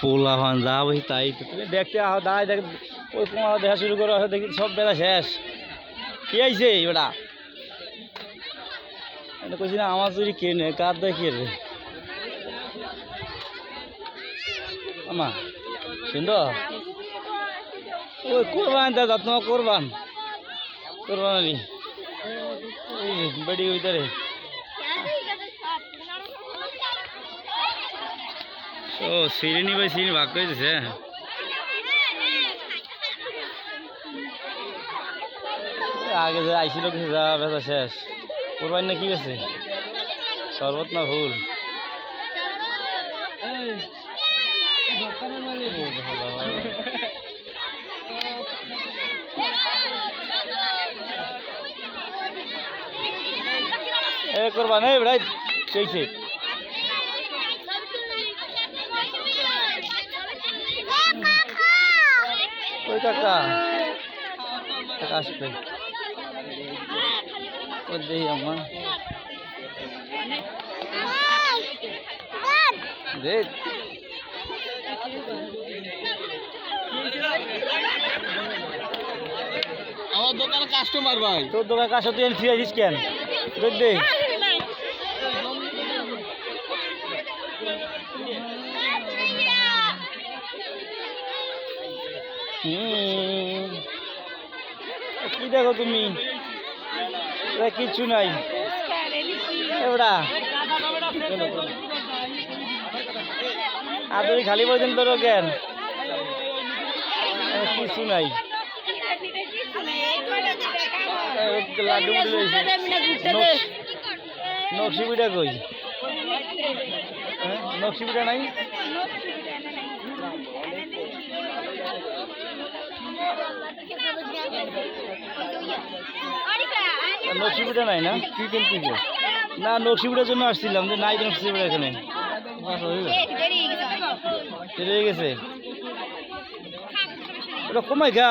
পোলা হন, যা বই তাই তুমি দেখতে আহ দাঁড়াই দেখ, ওই পোলা দেখা শুরু করো দেখি সব বেলা শেষ। কি আইছে ওটা কইছি না, আমার চুরি কে নে কার দেয় রে আমা সুন্দর ওই কোরবান দাদা, তোমার কোরবান। কোরবান আলী। বড়ি ওইটারে ও সিরিনি ভাই সিরিনি ভাগ করে দিছে আগে যে আইছিল কিছু যা বেচা শেষ। কোরবানি না কি বেছে শরবত না ফুল এ কোরবান ভাই চইছে ওই কাকা। কাকা আসবে। ও দেই আমার দে। আমার দোকানে কাস্টমার ভাই। তোর দোকান কাছে তুই ফিরে কেন? দেখ কি দেখো তুমি? কিচ্ছু নাই। এবড়া। আদরি খালি পর্যন্ত তোর কেন এ, কিচ্ছু নাই। লাড্ডু নকশি পিঠা কই? হ্যাঁ, নকশি পিঠা নাই? নকশি নাই না? কি কিনতে না নকশি জন্য আসছিলাম, যে নাই তো নকশি পিঠা এখানে হয়ে। গেছে। ওটা কমাই গা।